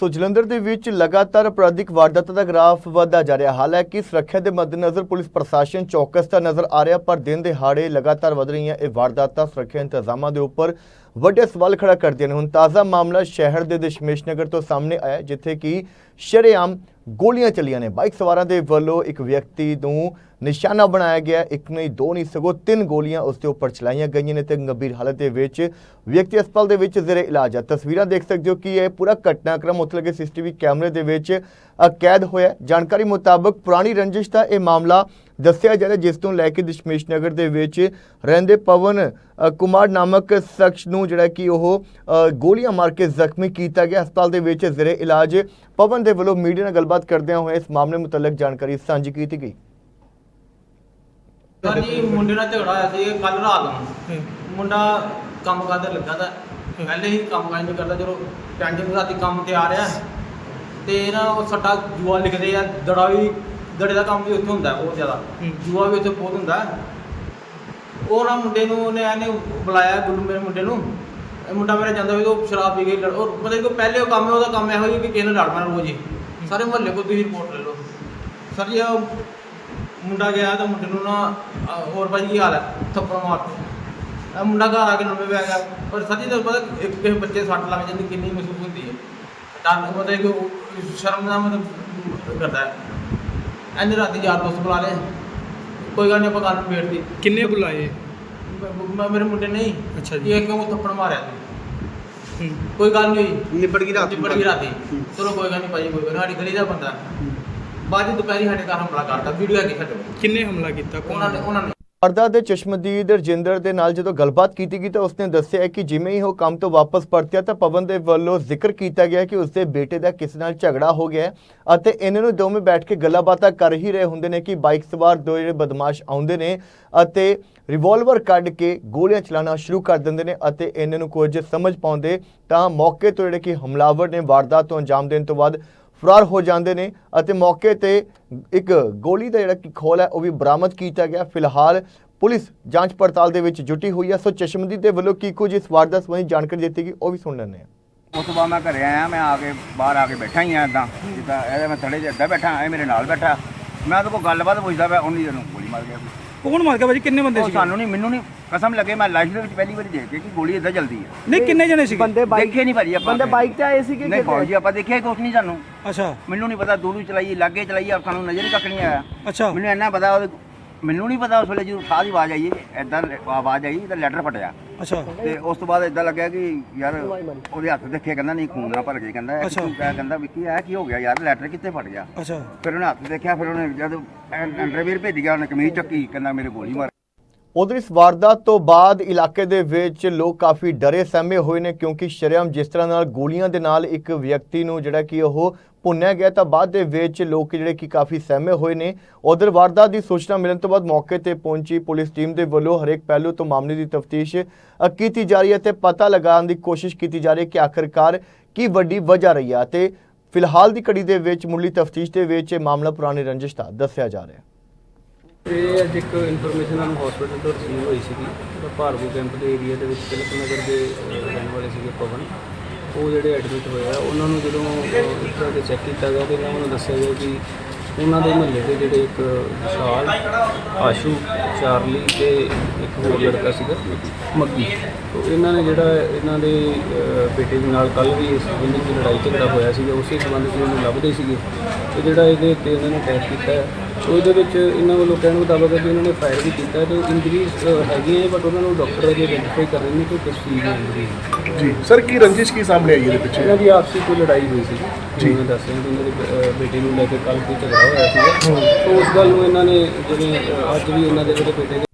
ਸੋ ਜਲੰਧਰ ਦੇ ਵਿੱਚ ਲਗਾਤਾਰ ਅਪਰਾਧਿਕ ਵਾਰਦਾਤਾਂ ਦਾ ਗ੍ਰਾਫ ਵਧਦਾ ਜਾ ਰਿਹਾ। ਹਾਲ ਹੈ ਕਿ ਸੁਰੱਖਿਆ ਦੇ ਮੱਦੇਨਜ਼ਰ ਪੁਲਿਸ ਪ੍ਰਸ਼ਾਸਨ ਚੌਕਸ ਤਾਂ ਨਜ਼ਰ ਆ ਰਿਹਾ, ਪਰ ਦਿਨ ਦਿਹਾੜੇ ਲਗਾਤਾਰ ਵਧ ਰਹੀਆਂ ਇਹ ਵਾਰਦਾਤਾਂ ਸੁਰੱਖਿਆ ਇੰਤਜ਼ਾਮਾਂ ਦੇ ਉੱਪਰ ਵੱਡੇ ਸਵਾਲ ਖੜਾ ਕਰਦੀਆਂ ਨੇ। ਹੁਣ ਤਾਜ਼ਾ ਮਾਮਲਾ ਸ਼ਹਿਰ ਦੇ ਦਸ਼ਮੇਸ਼ ਨਗਰ ਤੋਂ ਸਾਹਮਣੇ ਆਇਆ, ਜਿੱਥੇ ਕਿ ਸ਼ਰੇਆਮ ਗੋਲੀਆਂ ਚੱਲੀਆਂ ਨੇ। ਬਾਈਕ ਸਵਾਰਾਂ ਦੇ ਵੱਲੋਂ ਇੱਕ ਵਿਅਕਤੀ ਨੂੰ ਨਿਸ਼ਾਨਾ ਬਣਾਇਆ ਗਿਆ। ਇੱਕ ਨਹੀਂ ਦੋ ਨਹੀਂ, ਸਗੋਂ ਤਿੰਨ ਗੋਲੀਆਂ ਉਸ ਦੇ ਉੱਪਰ ਚਲਾਈਆਂ ਗਈਆਂ ਨੇ ਤੇ ਗੰਭੀਰ ਹਾਲਤ ਦੇ ਵਿੱਚ ਵਿਅਕਤੀ ਹਸਪਤਾਲ ਦੇ ਵਿੱਚ ਜ਼ੇਰੇ ਇਲਾਜ ਹੈ ਤਸਵੀਰਾਂ ਦੇਖ ਸਕਦੇ ਹੋ ਕਿ ਇਹ ਪੂਰਾ ਘਟਨਾਕ੍ਰਮ ਉੱਥੇ ਲੱਗੇ ਸੀਸੀਟੀਵੀ ਕੈਮਰੇ ਦੇ ਵਿੱਚ ਕੈਦ ਹੋਇਆ। ਜਾਣਕਾਰੀ ਮੁਤਾਬਕ ਪੁਰਾਣੀ ਰੰਜਿਸ਼ ਦਾ ਇਹ ਮਾਮਲਾ ਦੱਸਿਆ ਜਾ ਰਿਹਾ, ਜਿਸ ਤੋਂ ਲੈ ਕੇ ਦਸ਼ਮੇਸ਼ ਨਗਰ ਦੇ ਵਿੱਚ ਰਹਿੰਦੇ ਪਵਨ ਕੁਮਾਰ ਨਾਮਕ ਸ਼ਖਸ ਨੂੰ ਜਿਹੜਾ ਕਿ ਉਹ ਗੋਲੀਆਂ ਮਾਰ ਕੇ ਜ਼ਖਮੀ ਕੀਤਾ ਗਿਆ। ਹਸਪਤਾਲ ਦੇ ਵਿੱਚ ਜ਼ੇਰੇ ਇਲਾਜ ਪਵਨ ਦੇ ਵੱਲੋਂ ਮੀਡੀਆ ਨਾਲ ਗੱਲਬਾਤ ਕਰਦਿਆਂ ਹੋਏ ਇਸ ਮਾਮਲੇ ਮੁਤਲਕ ਜਾਣਕਾਰੀ ਸਾਂਝੀ ਕੀਤੀ ਗਈ। ਹਾਂਜੀ। ਮੁੰਡੇ ਨਾਲ ਝਗੜਾ ਹੋਇਆ ਸੀ ਕੱਲ ਰਾਤ ਨੂੰ। ਮੁੰਡਾ ਕੰਮ ਕਰਦਾ ਲੱਗਾ ਤਾਂ ਪਹਿਲੇ ਹੀ ਕੰਮ ਨਹੀਂ ਕਰਦਾ ਜਦੋਂ ਟੈਂਸ਼ਨ ਰਾਤੀ ਕੰਮ ਤੇ ਆ ਰਿਹਾ। ਤੇ ਨਾ ਉਹ ਸੱਟਾ ਜੂਆ ਲਿਖਦੇ ਆ ਦੜਾ ਵੀ ਦੜੇ ਦਾ ਕੰਮ ਵੀ ਉੱਥੇ ਹੁੰਦਾ ਬਹੁਤ ਜ਼ਿਆਦਾ। ਜੂਆ ਵੀ ਉੱਥੇ ਬਹੁਤ ਹੁੰਦਾ। ਉਹ ਨਾ ਮੁੰਡੇ ਨੂੰ ਉਹਨੇ ਇਹਨੇ ਬੁਲਾਇਆ ਗੁੱਲੂ ਮੇਰੇ ਮੁੰਡੇ ਨੂੰ। ਇਹ ਮੁੰਡਾ ਮੇਰਾ ਜਾਂਦਾ ਵੀ ਉਹ ਸ਼ਰਾਬ ਪੀ ਕੇ ਲੜ ਉਹ ਮਤਲਬ ਕਿ ਪਹਿਲੇ ਉਹ ਕੰਮ ਉਹਦਾ ਕੰਮ ਇਹੋ ਹੀ ਕਿ ਕਿਸੇ ਨਾਲ ਲੜ ਪੈਣਾ ਰੋਜ਼ ਹੀ। ਸਾਰੇ ਮੁਹੱਲੇ ਕੋਲ ਤੁਸੀਂ ਰਿਪੋਰਟ ਲੈ ਲਓ। ਸਰ ਜੀ ਮੁੰਡਾ ਗਿਆ ਤਾਂ ਮੁੰਡੇ ਨੂੰ ਨਾ ਅਹ ਹੋਰ ਭਾਜੀ ਕੀ ਹਾਲ ਹੈ? ਥੱਪੜ ਮਾਰਦੇ ਇਹ ਮੁੰਡਾ ਘਰ ਆ ਕੇ ਨਵੇਂ ਪੈ ਗਿਆ। ਪਰ ਸੱਚੀ ਤਾਂ ਪਤਾ ਇੱਕ ਕਿਸੇ ਬੱਚੇ ਸੱਟ ਲੱਗ ਜਾਂਦੀ ਕਿੰਨੀ ਮਹਿਸੂਸ ਹੁੰਦੀ ਹੈ। ਤਾਂ ਮਤਲਬ ਕਿ ਉਹ ਸ਼ਰਮ ਦਾ ਮਤਲਬ ਕਰਦਾ ਹੈ। ਐਨੇ ਰਾਤੀ ਯਾਰ ਦੋਸਤ ਬੁਲਾ ਲਏ। ਕੋਈ ਗੱਲ ਨਹੀਂ ਆਪਾਂ ਗੱਲ ਬੈਠਦੀ ਕਿੰਨੇ ਬੁਲਾਏ? ਮੈਂ ਮੇਰੇ ਮੁੰਡੇ ਨਹੀਂ ਅੱਛਾ ਜੀ। ਇਹ ਕਿਉਂ ਥੱਪੜ ਮਾਰਿਆ ਤੂੰ ਹੂੰ। ਕੋਈ ਗੱਲ ਨਹੀਂ ਹੋਈ ਨਿਬੜ ਗਈ ਰਾਤ ਨਿਬੜ ਗਈ ਰਾਤੀ। ਚਲੋ ਕੋਈ ਗੱਲ ਨਹੀਂ ਭਾਜੀ ਕੋਈ ਗੱਲ ਨੀ, ਸਾਡੀ ਗਲੀ ਦਾ ਬੰਦਾ। ਬਾਅਦ 'ਚ ਦੁਪਹਿਰੀ ਸਾਡੇ ਘਰ ਹਮਲਾ ਕਰਤਾ ਵੀਡੀਓ ਹੈਗੀ ਸਾਡੇ ਕੋਲ। ਕਿੰਨੇ ਹਮਲਾ ਕੀਤਾ? ਕੌਣ ਉਹਨਾਂ ਨੇ ਉਹਨਾਂ ਨੇ। ਵਾਰਦਾਤ ਦੇ ਚਸ਼ਮਦੀਦ ਰਜਿੰਦਰ ਦੇ ਨਾਲ ਜਦੋਂ ਗੱਲਬਾਤ ਕੀਤੀ ਗਈ ਤਾਂ ਉਸਨੇ ਦੱਸਿਆ ਕਿ ਜਿਵੇਂ ਹੀ ਉਹ ਕੰਮ ਤੋਂ ਵਾਪਸ ਪਰਤਿਆ ਤਾਂ ਪਵਨ ਦੇ ਵੱਲੋਂ ਜ਼ਿਕਰ ਕੀਤਾ ਗਿਆ ਕਿ ਉਸਦੇ ਬੇਟੇ ਦਾ ਕਿਸੇ ਨਾਲ ਝਗੜਾ ਹੋ ਗਿਆ ਅਤੇ ਇਹਨਾਂ ਨੂੰ ਦੋਵੇਂ ਬੈਠ ਕੇ ਗੱਲਾਂ ਬਾਤਾਂ ਕਰ ਹੀ ਰਹੇ ਹੁੰਦੇ ਨੇ ਕਿ ਬਾਈਕ ਸਵਾਰ ਦੋ ਜਿਹੜੇ ਬਦਮਾਸ਼ ਆਉਂਦੇ ਨੇ ਅਤੇ ਰਿਵਾਲਵਰ ਕੱਢ ਕੇ ਗੋਲੀਆਂ ਚਲਾਉਣਾ ਸ਼ੁਰੂ ਕਰ ਦਿੰਦੇ ਨੇ ਅਤੇ ਇਹਨਾਂ ਨੂੰ ਕੁਝ ਸਮਝ ਪਾਉਂਦੇ ਤਾਂ ਮੌਕੇ ਤੋਂ ਜਿਹੜੇ ਕਿ ਹਮਲਾਵਰ ਨੇ ਵਾਰਦਾਤ ਤੋਂ ਅੰਜਾਮ ਦੇਣ ਤੋਂ ਬਾਅਦ ਫਰਾਰ ਹੋ ਜਾਂਦੇ ਨੇ ਅਤੇ ਮੌਕੇ ਤੇ ਇੱਕ ਗੋਲੀ ਦਾ ਜਿਹੜਾ ਕਿ ਖੋਲ ਹੈ, ਉਹ ਵੀ ਬਰਾਮਦ ਕੀਤਾ ਗਿਆ। ਫਿਲਹਾਲ ਪੁਲਿਸ ਜਾਂਚ ਪੜਤਾਲ ਦੇ ਵਿੱਚ ਜੁਟੀ ਹੋਈ ਹੈ। ਸੋ ਚਸ਼ਮਦੀਦ ਦੇ ਵੱਲੋਂ ਕੀ ਕੁਝ ਇਸ ਵਾਰਦਾਤ ਸੰਬੰਧੀ ਜਾਣਕਾਰੀ ਦਿੱਤੀ ਗਈ, ਉਹ ਵੀ ਸੁਣ ਲੈਂਦੇ ਹਾਂ। ਉਸ ਤੋਂ ਬਾਅਦ ਮੈਂ ਘਰੇ ਆਇਆ, ਮੈਂ ਆ ਕੇ ਬਾਹਰ ਆ ਕੇ ਬੈਠਾ ਹੀ ਆ ਇਦਾਂ। ਜਿੱਦਾਂ ਇਹਦੇ ਮੈਂ ਥੜੇ 'ਚ ਬੈਠਾ, ਇਹ ਮੇਰੇ ਨਾਲ ਬੈਠਾ। ਮੈਂ ਉਹਦੇ ਕੋਲ ਗੱਲਬਾਤ ਪੁੱਛਦਾ ਪਿਆ, ਉਹਨੀ ਨੂੰ ਗੋਲੀ ਮਾਰ ਗਿਆ ਕੌਣ ਮਾਰ ਗਿਆ ਭਾਜੀ ਕਿੰਨੇ ਬੰਦੇ ਉਹ ਸੀ ਸਾਨੂੰ ਨਹੀਂ ਮੈਨੂੰ ਨਹੀਂ ਕਸਮ ਲੱਗੇ ਮੈਂ ਲਾਈਫ ਦੇ ਵਿੱਚ ਪਹਿਲੀ ਵਾਰੀ ਦੇਖ ਕੇ ਕਿ ਗੋਲੀ ਇਦਾਂ ਚੱਲਦੀ ਹੈ ਨਹੀਂ ਕਿੰਨੇ ਜਣੇ ਸੀ ਬੰਦੇ ਬਾਈਕ ਦੇਖੇ ਨਹੀਂ ਭਾਜੀ ਆਪਾਂ ਬੰਦੇ ਬਾਈਕ ਤੇ ਆਏ ਸੀ ਕਿ ਨਹੀਂ ਭਾਜੀ ਆਪਾਂ ਦੇਖਿਆ ਕੁਛ ਨਹੀਂ ਸਾਨੂੰ। ਅੱਛਾ। ਮੈਨੂੰ ਨਹੀਂ ਪਤਾ ਦੂਰੂ ਚਲਾਈ ਲਾਗੇ ਚਲਾਈ ਆ ਸਾਨੂੰ ਨਜ਼ਰ ਹੀ ਕੱਖ ਨਹੀਂ ਆਇਆ। ਅੱਛਾ। ਮੈਨੂੰ ਇੰਨਾ ਪਤਾ ਉਹਦੇ ਮੈਨੂੰ ਨਹੀਂ ਪਤਾ ਉਸ ਵੇਲੇ ਜਦੋਂ ਸਾਹ ਦੀ ਆਵਾਜ਼ ਆਈ ਐਦਾਂ ਆਵਾਜ਼ ਆਈ ਤਾਂ ਲੈਟਰ ਫਟਿਆ ਅੱਛਾ ਤੇ ਉਸ ਤੋਂ ਬਾਅਦ ਇਦਾਂ ਲੱਗਿਆ ਕਿ ਯਾਰ ਉਹਦੇ ਹੱਥ ਦੇਖਿਆ ਕਹਿੰਦਾ ਨਹੀਂ ਖੂਨ ਨਾਲ ਭਰ ਗਿਆ ਕਹਿੰਦਾ ਇਹ ਅੱਛਾ। ਕੀ ਹੋਇਆ? ਕਹਿੰਦਾ ਵਿੱਕੀ ਇਹ ਕੀ ਹੋ ਗਿਆ ਯਾਰ ਲੈਟਰ ਕਿੱਥੇ ਫਟ ਗਿਆ ਅੱਛਾ ਫਿਰ ਉਹਨੇ ਹੱਥ ਦੇਖਿਆ ਫਿਰ ਉਹਨੇ ਜਦ ਅੰਡਰਵੇਅਰ ਭੇਜ ਗਿਆ ਉਹਨੇ ਕਮੀਜ਼ ਚੱਕੀ ਕਹਿੰਦਾ ਮੇਰੇ ਗੋਲੀ ਮਾਰ ਉਧਰ ਇਸ ਵਾਰਦਾਤ ਤੋਂ ਬਾਅਦ ਇਲਾਕੇ ਦੇ ਵਿੱਚ ਲੋਕ ਕਾਫੀ ਡਰੇ ਸਹਿਮੇ ਹੋਏ ਨੇ ਕਿਉਂਕਿ ਸ਼ਰੇਆਮ ਜਿਸ ਤਰ੍ਹਾਂ ਨਾਲ ਗੋਲੀਆਂ ਦੇ ਨਾਲ ਇੱਕ ਵਿਅਕਤੀ ਨੂੰ ਜਿਹੜਾ ਕਿ ਉਹ ਭੁੰਨਿਆ ਗਿਆ, ਤਾਂ ਬਾਅਦ ਦੇ ਵਿੱਚ ਲੋਕ ਜਿਹੜੇ ਕਿ ਕਾਫੀ ਸਹਿਮੇ ਹੋਏ ਨੇ। ਉਧਰ ਵਾਰਦਾਤ ਦੀ ਸੂਚਨਾ ਮਿਲਣ ਤੋਂ ਬਾਅਦ ਮੌਕੇ ਤੇ ਪਹੁੰਚੀ ਪੁਲਿਸ ਟੀਮ ਦੇ ਵੱਲੋਂ ਹਰੇਕ ਪਹਿਲੂ ਤੋਂ ਮਾਮਲੇ ਦੀ ਤਫਤੀਸ਼ ਕੀਤੀ ਜਾ ਰਹੀ ਹੈ ਤੇ ਪਤਾ ਲਗਾਉਣ ਦੀ ਕੋਸ਼ਿਸ਼ ਕੀਤੀ ਜਾ ਰਹੀ ਹੈ ਕਿ ਆਖਰਕਾਰ ਕੀ ਵੱਡੀ ਵਜ੍ਹਾ ਰਹੀ ਹੈ। ਤੇ ਫਿਲਹਾਲ ਦੀ ਕੜੀ ਦੇ ਵਿੱਚ ਮੁੱਢਲੀ ਤਫਤੀਸ਼ ਦੇ ਵਿੱਚ ਇਹ ਮਾਮਲਾ ਪੁਰਾਣੀ ਰੰਜਿਸ਼ ਦਾ ਦੱਸਿਆ ਜਾ ਰਿਹਾ ਹੈ। ਇਹ ਅੱਜ ਇੱਕ ਇਨਫੋਰਮੇਸ਼ਨ ਸਾਨੂੰ ਹਸਪੀਟਲ ਤੋਂ ਰਿਸੀਵ ਹੋਈ ਸੀਗੀ। ਤਾਂ ਭਾਰਗੂ ਕੈਂਪ ਦੇ ਏਰੀਆ ਦੇ ਵਿੱਚ ਤਿਲਕ ਨਗਰ ਦੇ ਰਹਿਣ ਵਾਲੇ ਸੀਗੇ ਪਵਨ। ਉਹ ਜਿਹੜੇ ਐਡਮਿਟ ਹੋਏ ਆ ਉਹਨਾਂ ਨੂੰ ਜਦੋਂ ਅਹ, ਇਸ ਤਰ੍ਹਾਂ ਦੇ ਚੈੱਕ ਕੀਤਾ ਗਿਆ ਤੇ ਇਹਨਾਂ ਨੂੰ ਦੱਸਿਆ ਗਿਆ ਕਿ ਉਹਨਾਂ ਦੇ ਮੁਹੱਲੇ ਦੇ ਜਿਹੜੇ ਇੱਕ ਵਿਸ਼ਾਲ ਆਸ਼ੂ ਚਾਰਲੀ ਤੇ ਇੱਕ ਹੋਰ ਲੜਕਾ ਸੀਗਾ ਮੱਗੀ। ਤੋਂ ਇਹਨਾਂ ਨੇ ਜਿਹੜਾ ਇਹਨਾਂ ਦੇ ਬੇਟੇ ਦੇ ਨਾਲ ਕੱਲ ਵੀ ਇਸ ਸੰਬੰਧੀ ਲੜਾਈ ਝਗੜਾ ਹੋਇਆ ਸੀਗਾ ਉਸੇ ਸੰਬੰਧ 'ਚ ਉਹਨੂੰ ਲੱਭਦੇ ਸੀਗੇ। ਤੇ ਜਿਹੜਾ ਇਹਦੇ ਉੱਤੇ ਇਹਨਾਂ ਨੇ ਅਟੈਕ ਕੀਤਾ ਇਹਦੇ ਵਿੱਚ ਇਹਨਾਂ ਵੱਲੋਂ ਕਹਿਣ ਮੁਤਾਬਕ ਕਿ ਇਹਨਾਂ ਨੇ ਫਾਇਰ ਵੀ ਕੀਤਾ ਤੇ ਇੰਜਰੀਜ਼ ਹੈਗੀਆਂ ਹੈ ਬਟ ਉਹਨਾਂ ਨੂੰ ਡਾਕਟਰ ਅਜੇ ਆਇਡੈਂਟੀਫਾਈ ਕਰ ਰਹੇ ਨੇ ਕਿ ਕਿਸ ਚੀਜ਼ ਦੀ ਇੰਜਰੀ ਹੈ। ਜੀ। ਸਰ ਕੀ ਰੰਜਿਸ਼ ਕੀ ਸਾਹਮਣੇ ਆਈ ਇਹਦੇ ਪਿੱਛੇ? ਇਹਨਾਂ ਦੀ ਆਪਸੀ ਕੋਈ ਲੜਾਈ ਹੋਈ ਸੀ। ਜੀ। ਮੈਂ ਦੱਸ ਰਿਹਾ ਕਿ ਇਹਨਾਂ ਦੇ ਬੇਟੇ ਨੂੰ ਲੈ ਕੇ ਕੱਲ ਕੋਈ ਝਗੜਾ ਹੋਇਆ ਸੋ ਉਸ ਗੱਲ ਨੂੰ ਇਹਨਾਂ ਨੇ ਜਿਵੇਂ ਅੱਜ ਵੀ ਇਹਨਾਂ ਦੇ ਜਿਹੜੇ ਬੇਟੇ ਦੇ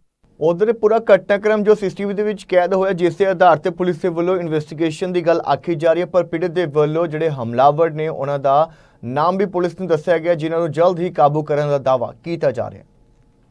ਉਧਰ ਪੂਰਾ ਘਟਨਾਕ੍ਰਮ ਜੋ ਸੀਸੀਟੀਵੀ ਦੇ ਵਿੱਚ ਕੈਦ ਹੋਇਆ, ਜਿਸ ਦੇ ਆਧਾਰ ਤੇ ਪੁਲਿਸ ਦੇ ਵੱਲੋਂ ਇਨਵੈਸਟੀਗੇਸ਼ਨ ਦੀ ਗੱਲ ਆਖੀ ਜਾ ਰਹੀ ਹੈ, ਪਰ ਪੀੜਤ ਦੇ ਵੱਲੋਂ ਜਿਹੜੇ ਹਮਲਾਵਰ ਨੇ, ਉਹਨਾਂ ਦਾ ਨਾਮ ਵੀ ਪੁਲਿਸ ਨੂੰ ਦੱਸਿਆ ਗਿਆ, ਜਿਨ੍ਹਾਂ ਨੂੰ ਜਲਦ ਹੀ ਕਾਬੂ ਕਰਨ ਦਾ ਦਾਅਵਾ ਕੀਤਾ ਜਾ ਰਿਹਾ ਹੈ।